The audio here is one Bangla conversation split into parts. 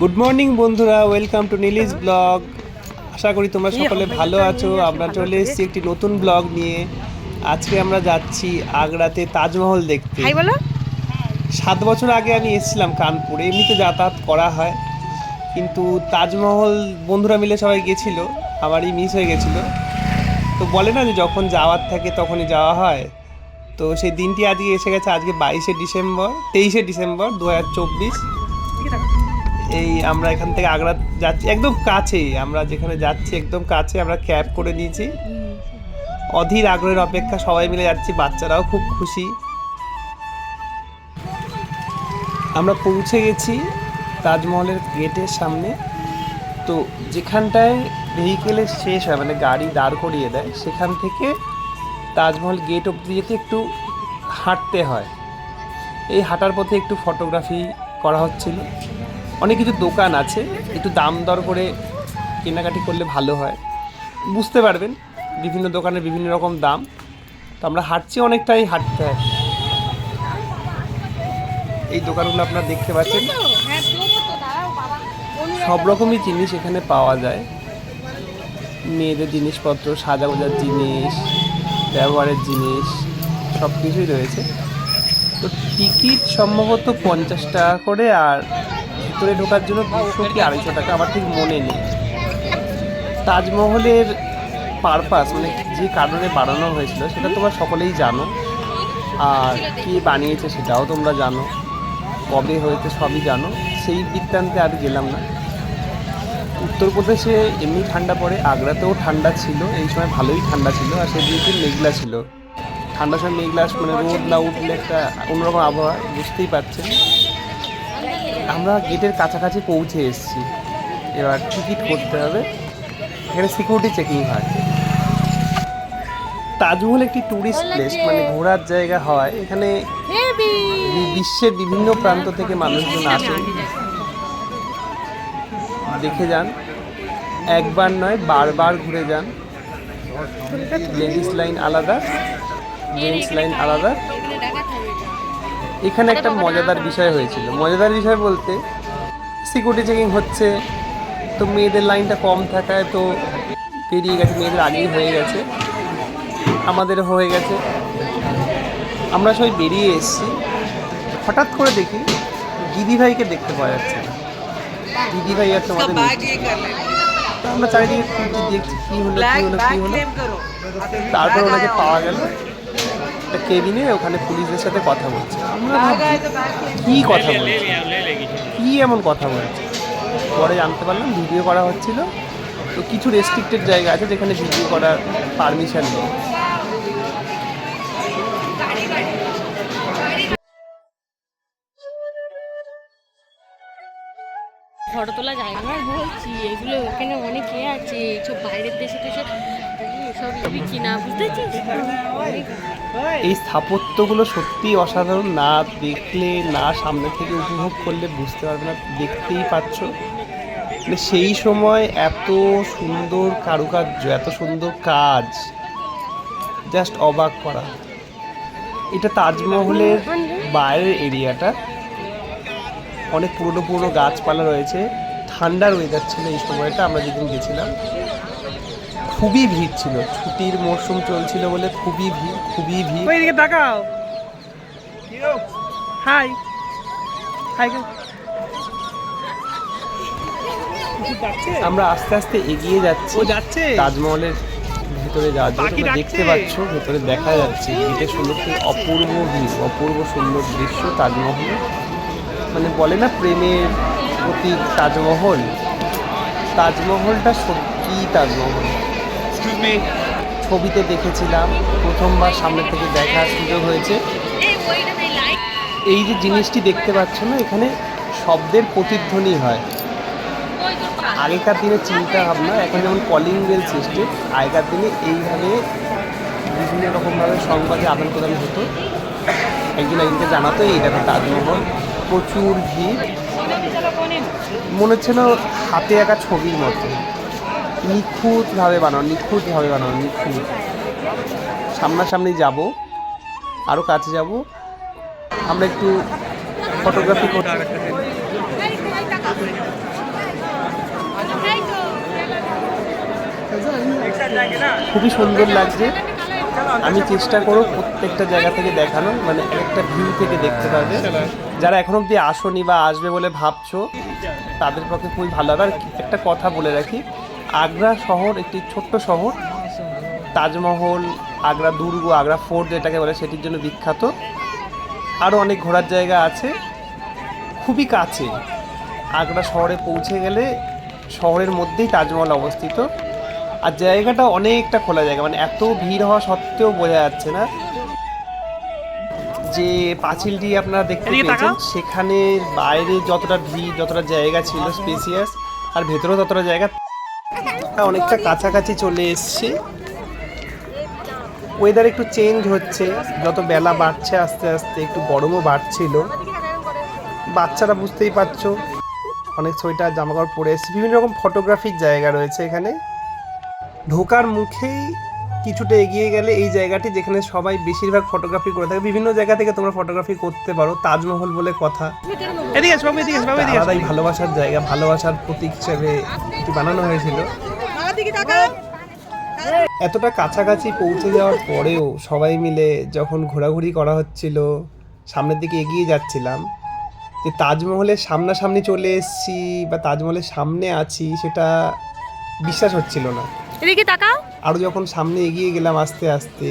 গুড মর্নিং বন্ধুরা। ওয়েলকাম টু নীলিস ব্লগ আশা করি তোমরা সকলে ভালো আছো। আমরা চলে এসেছি একটি নতুন ব্লগ নিয়ে। আজকে আমরা যাচ্ছি আগ্রাতে তাজমহল দেখতে। সাত বছর আগে আমি এসেছিলাম কানপুরে। এমনিতে যাতায়াত করা হয়। কিন্তু তাজমহল বন্ধুরা মিলে সবাই গেছিল। আমারই মিস হয়ে গেছিল। তো বলে না যে যখন যাওয়ার থাকে তখনই যাওয়া হয়। তো সেই দিনটি আজকে এসে গেছে আজকে বাইশে ডিসেম্বর তেইশে ডিসেম্বর দু হাজার চব্বিশ। এই আমরা এখান থেকে আগ্রা যাচ্ছি, একদম কাছেই আমরা যেখানে যাচ্ছি, একদম কাছে আমরা ক্যাব করে নিয়েছি। অধীর আগ্রহের অপেক্ষা সবাই মিলে যাচ্ছি, বাচ্চারাও খুব খুশি। আমরা পৌঁছে গেছি তাজমহলের গেটের সামনে। তো যেখানটায় ভেহিকেলের শেষ হয় মানে গাড়ি দাঁড় করিয়ে দেয়, সেখান থেকে তাজমহল গেট অব্দি যেতে একটু হাঁটতে হয়। এই হাঁটার পথে একটু ফটোগ্রাফি করা হচ্ছিল। অনেক কিছু দোকান আছে, একটু দাম দর করে কেনাকাটি করলে ভালো হয়। বুঝতে পারবেন, বিভিন্ন দোকানের বিভিন্ন রকম দাম। তো আমরা হাঁটছি অনেকটাই, হাঁটতে হয় এই দোকানগুলো আপনারা দেখতে পাচ্ছেন। সব রকমই জিনিস এখানে পাওয়া যায়। মেয়েদের জিনিসপত্র সাজা গোজার জিনিস, ব্যবহারের জিনিস সব কিছুই রয়েছে। তো টিকিট সম্ভবত পঞ্চাশ টাকা করে আর ভিতরে ঢোকার জন্য দুশো কি আড়াইশো টাকা আমার ঠিক মনে নেই। তাজমহলের পারপাস মানে যে কারণে বানানো হয়েছিল, সেটা তোমরা সকলেই জানো। আর কে বানিয়েছে সেটাও তোমরা জানো। কবে হয়েছে সবই জানো। সেই বৃত্তান্তে আর গেলাম না। উত্তরপ্রদেশে এমনি ঠান্ডা পড়ে, আগ্রাতেও ঠান্ডা ছিল, এই সময় ভালোই ঠান্ডা ছিল, আর সেই দিকে মেঘলা ছিল। ঠান্ডার সময় মেঘলা মানে রোদ না উঠলে একটা অন্যরকম আবহাওয়া, বুঝতেই পারছেন। আমরা গেটের কাছাকাছি পৌঁছে এসেছি। এবার টিকিট করতে হবে। এখানে সিকিউরিটি চেকিং হয়। তাজমহল একটি ট্যুরিস্ট প্লেস মানে ঘোরার জায়গা হয় এখানে বিশ্বের বিভিন্ন প্রান্ত থেকে মানুষজন আসেন। দেখে যান। একবার নয় বারবার ঘুরে যান। লেডিস লাইন আলাদা। জেন্টস লাইন আলাদা। এখানে একটা মজাদার বিষয় হয়েছিল। মজাদার বিষয় বলতে সিকিউরিটি চেকিং হচ্ছে তো মেয়েদের লাইনটা কম থাকায় তো পেরিয়ে গেছে মেয়েদের আগেই হয়ে গেছে আমাদের হয়ে গেছে। আমরা সবাই বেরিয়ে এসেছি। হঠাৎ করে দেখি দিদিভাইকে দেখতে পাওয়া যাচ্ছে না। দিদিভাই আর তোমাদের নেই। আমরা চারিদিকে দেখছি কী হলো কী হলো কী হলো। তারপর ওনাকে পাওয়া গেল। একটা কেবিনে ওখানে পুলিশের সাথে কথা বলছে। আমরা ভাবছি, কি কথা বলছে? কি এমন কথা বলছে? পরে জানতে পারলাম, ভিডিও করা হচ্ছিল। তো কিছু রেস্ট্রিক্টেড জায়গা আছে যেখানে ভিডিও করার পারমিশন নেই। ফটো তোলা যায় না বলছি, এগুলো এখানে অনেক আছে সব বাইরের দেশে দেশে সব কিনা এই স্থাপত্যগুলো সত্যি অসাধারণ, না দেখলে, না সামনে থেকে উপভোগ করলে বুঝতে পারবে না, দেখতেই পাচ্ছ। মানে সেই সময় এত সুন্দর কারুকার্য, এত সুন্দর কাজ জাস্ট অবাক করা। এটা তাজমহলের বাইরের এরিয়াটা অনেক পুরনো পুরনো গাছপালা রয়েছে। ঠান্ডার ওয়েদার ছিল এই সময়টা আমরা যেদিন গেছিলাম। খুবই ভিড় ছিল। ছুটির মরশুম চলছিল বলে খুবই ভিড় খুবই ভিড়। ওইদিকে তাকাও। হাই হাই আমরা আস্তে আস্তে এগিয়ে যাচ্ছি। ও যাচ্ছে। তাজমহলের ভেতরে যাওয়ার জন্য। দেখতে পাচ্ছ ভেতরে দেখা যাচ্ছে। গেটের সুন্দর অপূর্ব ভিউ অপূর্ব সুন্দর দৃশ্য তাজমহল। মানে বলে না প্রেমের প্রতীক তাজমহল? তাজমহলটা সত্যি তাজমহল? ছবিতে দেখেছিলাম প্রথমবার সামনে থেকে দেখার সুযোগ হয়েছে। এই যে জিনিসটি দেখতে পাচ্ছ না এখানে শব্দের প্রতিধ্বনি হয়। আগেকার দিনে চিন্তা ভাবনা এখন যেমন কলিং বেল সিস্টেম আগেকার দিনে এইভাবে বিভিন্ন রকমভাবে সংবাদে আদান প্রদান হতো। একজন একজনকে জানাতো এই দেখো তাজমহল। প্রচুর ভিড়। মনে হচ্ছে না হাতে আঁকা ছবির মতো। নিখুঁতভাবে বানানো নিখুঁতভাবে বানানো, নিখুঁত। সামনাসামনি যাব আরও কাছে যাব। আমরা একটু ফটোগ্রাফি করতে খুবই সুন্দর লাগছে। আমি চেষ্টা করব প্রত্যেকটা জায়গা থেকে দেখানো মানে একটা ভিউ থেকে দেখতে পাবে যারা এখন অবধি আসনি বা আসবে বলে ভাবছ, তাদের পক্ষে খুবই ভালো হবে। আর একটা কথা বলে রাখি, আগ্রা শহর একটি ছোট্ট শহর। তাজমহল, আগ্রা দুর্গ, আগ্রা ফোর্ট যেটাকে বলে, সেটির জন্য বিখ্যাত। আরও অনেক ঘোরার জায়গা আছে। খুবই কাছে। আগ্রা শহরে পৌঁছে গেলে শহরের মধ্যেই তাজমহল অবস্থিত। আর জায়গাটা অনেকটা খোলা জায়গা মানে এত ভিড় হওয়া সত্ত্বেও বোঝা যাচ্ছে না। যে পাঁচিলটি আপনারা দেখতে পেয়েছেন সেখানে বাইরে যতটা ভিড় যতটা জায়গা ছিল স্পেসিয়াস আর ভেতরেও ততটা জায়গা। অনেকটা কাছাকাছি চলে এসছি। ওয়েদার একটু চেঞ্জ হচ্ছে যত বেলা বাড়ছে আস্তে আস্তে একটু গরমও বাড়ছিল। বাচ্চারা বুঝতেই পারছ অনেক সোয়েটার জামাকাপড় পরে এসছে। বিভিন্ন রকম ফটোগ্রাফির জায়গা রয়েছে এখানে। ঢোকার মুখেই কিছুটা এগিয়ে গেলে এই জায়গাটি যেখানে সবাই বেশিরভাগ ফটোগ্রাফি করে থাকে। বিভিন্ন জায়গা থেকে তোমরা ফটোগ্রাফি করতে পারো। তাজমহল বলে কথা। এদিকে ভালোবাসার জায়গা ভালোবাসার প্রতীক হিসেবে এটি বানানো হয়েছিল। এতটা কাছাকাছি পৌঁছে যাওয়ার পরেও সবাই মিলে যখন ঘোরাঘুরি করা হচ্ছিল সামনের দিকে এগিয়ে যাচ্ছিলাম যে তাজমহলের সামনাসামনি চলে এসেছি বা তাজমহলের সামনে আছি সেটা বিশ্বাস হচ্ছিল না। এদিকে তাকাও। আরও যখন সামনে এগিয়ে গেলাম আস্তে আস্তে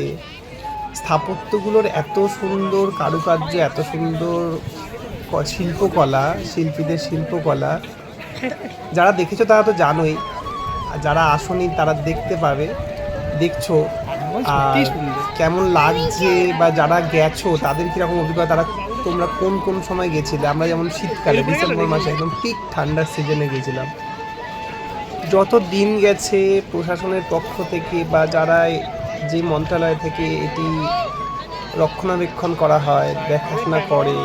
স্থাপত্যগুলোর এত সুন্দর কারুকার্য এত সুন্দর শিল্পকলা শিল্পীদের শিল্পকলা যারা দেখেছ তারা তো জানোই আর যারা আসনি তারা দেখতে পাবে দেখছ আর কেমন লাগছে বা যারা গেছো তাদের কীরকম অভিজ্ঞতা তারা তোমরা কোন কোন সময় গেছিলে? আমরা যেমন শীতকালে ডিসেম্বর মাসে একদম পিক ঠান্ডার সিজনে গেছিলাম। যত দিন গেছে প্রশাসনের পক্ষ থেকে বা যারা যে মন্ত্রণালয় থেকে এটি রক্ষণাবেক্ষণ করা হয়, দেখাশোনা করে,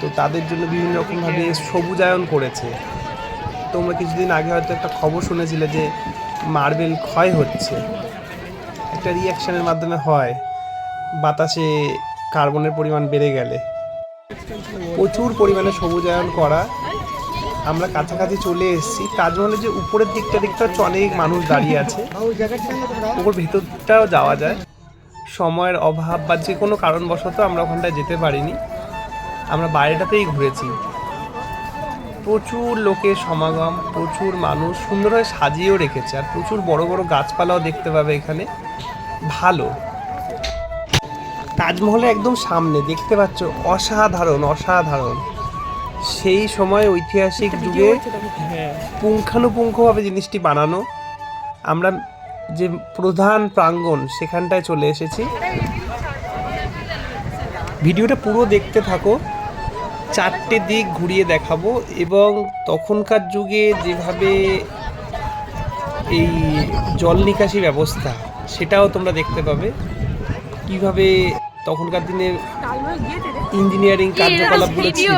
তো তাদের জন্য বিভিন্ন রকমভাবে সবুজায়ন করেছে। তোমরা কিছুদিন আগে হয়তো একটা খবর শুনেছিলে যে মার্বেল ক্ষয় হচ্ছে। একটা রিয়াকশানের মাধ্যমে হয়। বাতাসে কার্বনের পরিমাণ বেড়ে গেলে। প্রচুর পরিমাণে সবুজায়ন করা আমরা কাছাকাছি চলে এসেছি। তাজমহলের যে উপরের দিকটা দেখতে হচ্ছে অনেক মানুষ দাঁড়িয়ে আছে। ওপর ভেতরটাও যাওয়া যায়। সময়ের অভাব বা যে কোনো কারণবশত আমরা ওখানটায় যেতে পারিনি। আমরা বাইরেটাতেই ঘুরেছি। প্রচুর লোকের সমাগম, প্রচুর মানুষ সুন্দরভাবে সাজিয়েও রেখেছে। আর প্রচুর বড় বড় গাছপালাও দেখতে পাবে এখানে। ভালো। তাজমহলে একদম সামনে দেখতে পাচ্ছ, অসাধারণ অসাধারণ। সেই সময় ঐতিহাসিক যুগে পুঙ্খানুপুঙ্খভাবে জিনিসটি বানানো। আমরা যে প্রধান প্রাঙ্গণ সেখানটায় চলে এসেছি। ভিডিওটা পুরো দেখতে থাকো। চারটে দিক ঘুরিয়ে দেখাবো এবং তখনকার যুগে যেভাবে এই জল নিকাশি ব্যবস্থা সেটাও তোমরা দেখতে পাবে। কীভাবে তখনকার দিনে ইঞ্জিনিয়ারিং কার্যকলাপগুলো ছিল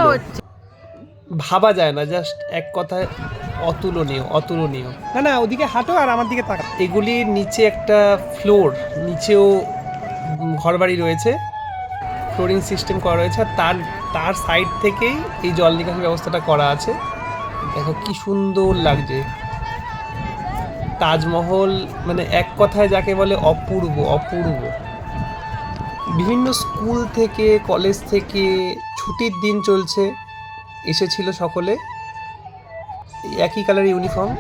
ভাবা যায় না জাস্ট এক কথায় অতুলনীয় অতুলনীয়। না না ওদিকে হাঁটো আর আমার দিকে তাকা এগুলির নিচে একটা ফ্লোর নিচেও ঘরবাড়ি রয়েছে। ফ্লোরিং সিস্টেম করা রয়েছে আর তার তার সাইড থেকেই এই জল নিকাশি ব্যবস্থাটা করা আছে। দেখো কি সুন্দর লাগছে। তাজমহল মানে এক কথায় যাকে বলে অপূর্ব অপূর্ব। বিভিন্ন স্কুল থেকে কলেজ থেকে ছুটির দিন চলছে। এসেছিল সকলে। একই কালার ইউনিফর্ম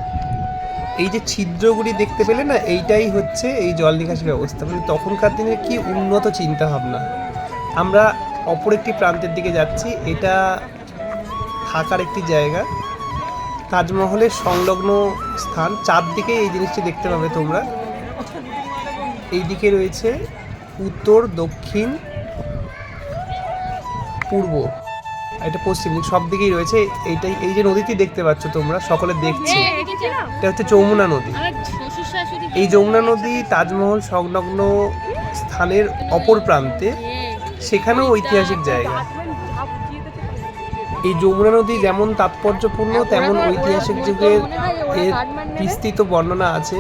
এই যে ছিদ্রগুলি দেখতে পেলে না, এইটাই হচ্ছে এই জল নিকাশি ব্যবস্থা। মানে তখনকার দিনের কি উন্নত চিন্তা ভাবনা আমরা অপর একটি প্রান্তের দিকে যাচ্ছি, এটা থাকার একটি জায়গা। তাজমহলের সংলগ্ন স্থান। চারদিকে এই জিনিসটি দেখতে পাবে তোমরা। এই দিকে রয়েছে উত্তর, দক্ষিণ, পূর্ব। এটা পশ্চিম দিক সব দিকেই রয়েছে। এইটাই এই যে নদীটি দেখতে পাচ্ছ তোমরা সকলে দেখছি। এটা হচ্ছে যমুনা নদী। এই যমুনা নদী তাজমহল সংলগ্ন স্থানের অপর প্রান্তে। সেখানেও ঐতিহাসিক জায়গা। এই যমুনা নদী যেমন তাৎপর্যপূর্ণ তেমন ঐতিহাসিক যুগের এর বিস্তৃত বর্ণনা আছে।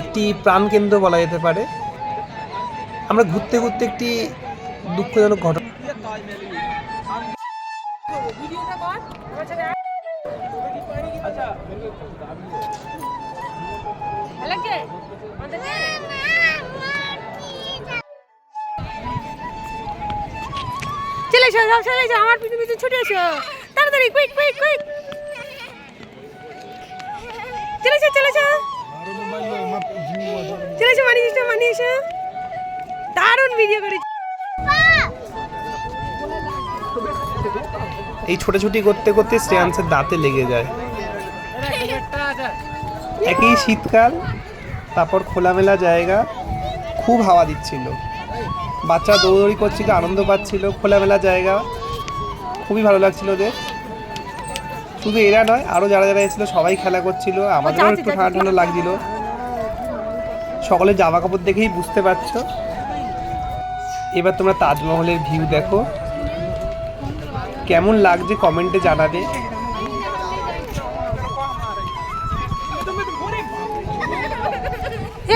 একটি প্রাণকেন্দ্র বলা যেতে পারে। আমরা ঘুরতে ঘুরতে একটি দুঃখজনক ঘটনা চলে এসো সব চলে এসো আমার পিছু পিছু ছুটে এসো। তাড়াতাড়ি কুইক কুইক কুইক চলে এসো চলে এসো। চলে এসো মানিয়ে এসো মানিয়ে এসো। দারুণ ভিডিও করেছি। এই ছোটাছুটি করতে করতে শ্রেয়াংসের দাঁতে লেগে যায়। একই শীতকাল। তারপর খোলামেলা জায়গা খুব হাওয়া দিচ্ছিল। বাচ্চা দৌড়দৌড়ি করছিল আনন্দ পাচ্ছিল খোলামেলা জায়গা। খুবই ভালো লাগছিল ওদের। শুধু এরা নয় আরও যারা যারা এসেছিল সবাই খেলা করছিল। আমাদেরও একটু ঠান্ডা ঠান্ডা লাগছিল। সকলে জামা কাপড় দেখেই বুঝতে পারছ। এবার তোমরা তাজমহলের ভিউ দেখো। কেমন লাগছে কমেন্টে জানাবে।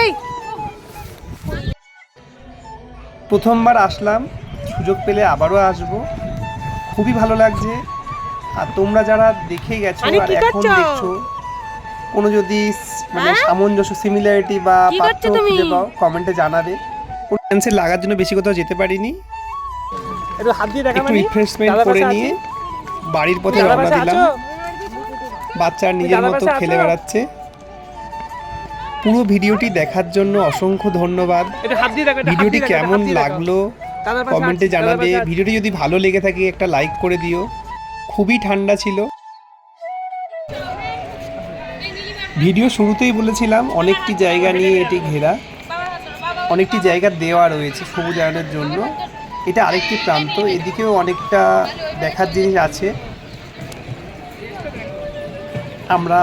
এই। প্রথমবার আসলাম সুযোগ পেলে আবারও আসব। খুবই ভালো লাগছে। আর তোমরা যারা দেখে গেছো আর এখন দেখছ কোনো যদি মানে হ্যাঁ? সামঞ্জস্য সিমিলারিটি বা পার্থক্য খুঁজে পাও কমেন্টে জানাবে। ক্যান্সেল লাগার জন্য বেশি কোথাও যেতে পারিনি। একটু হাত দিয়ে দেখা একটু রিফ্রেশমেন্ট করে নিয়ে বাড়ির পথে রওনা দিলাম। বাচ্চা নিজের মতো খেলে বেড়াচ্ছে। পুরো ভিডিওটি দেখার জন্য অসংখ্য ধন্যবাদ। ভিডিওটি কেমন। লাগল কমেন্টে জানাবে। ভিডিওটি যদি ভালো লেগে থাকে একটা লাইক করে দিও। খুবই ঠান্ডা ছিল। ভিডিও শুরুতেই বলেছিলাম অনেকটি জায়গা নিয়ে এটি ঘেরা। অনেকটি জায়গা দেওয়া রয়েছে সবুজায়নের জন্য। এটা আরেকটি প্রান্ত এদিকেও অনেকটা দেখার জিনিস আছে। আমরা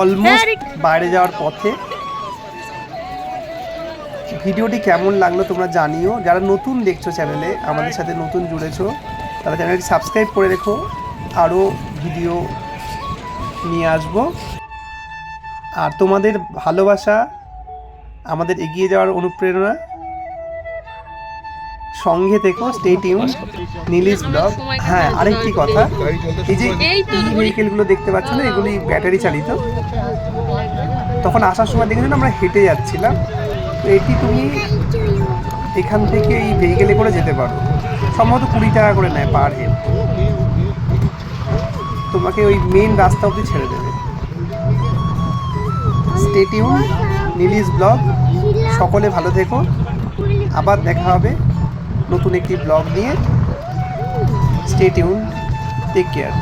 অলমোস্ট বাইরে যাওয়ার পথে ভিডিওটি কেমন লাগল তোমরা জানিও। যারা নতুন দেখছ চ্যানেলে, আমাদের সাথে নতুন জুড়েছো, তারা চ্যানেলটি সাবস্ক্রাইব করে রেখো। আরও ভিডিও নিয়ে আসব। আর তোমাদের ভালোবাসা আমাদের এগিয়ে যাওয়ার অনুপ্রেরণা, সঙ্গে থেকো স্টে টিউন নীলিশ ব্লগ। হ্যাঁ আরেকটি কথা, এই যে ভেহিকেলগুলো দেখতে পাচ্ছ না, এগুলি ব্যাটারি চালিত। তখন আসার সময় দেখেছিলাম আমরা হেঁটে যাচ্ছিলাম। তো এটি তুমি এখান থেকে এই ভেহিকেলে করে যেতে পারো। সম্ভবত কুড়ি টাকা করে নেয় পার হেড তোমাকে ওই মেন রাস্তা অবধি ছেড়ে দেবে। স্টেটিউন নীলিশ ব্লগ সকলে ভালো থেকো। আবার দেখা হবে নতুন একটি ব্লগ নিয়ে। Stay tuned take care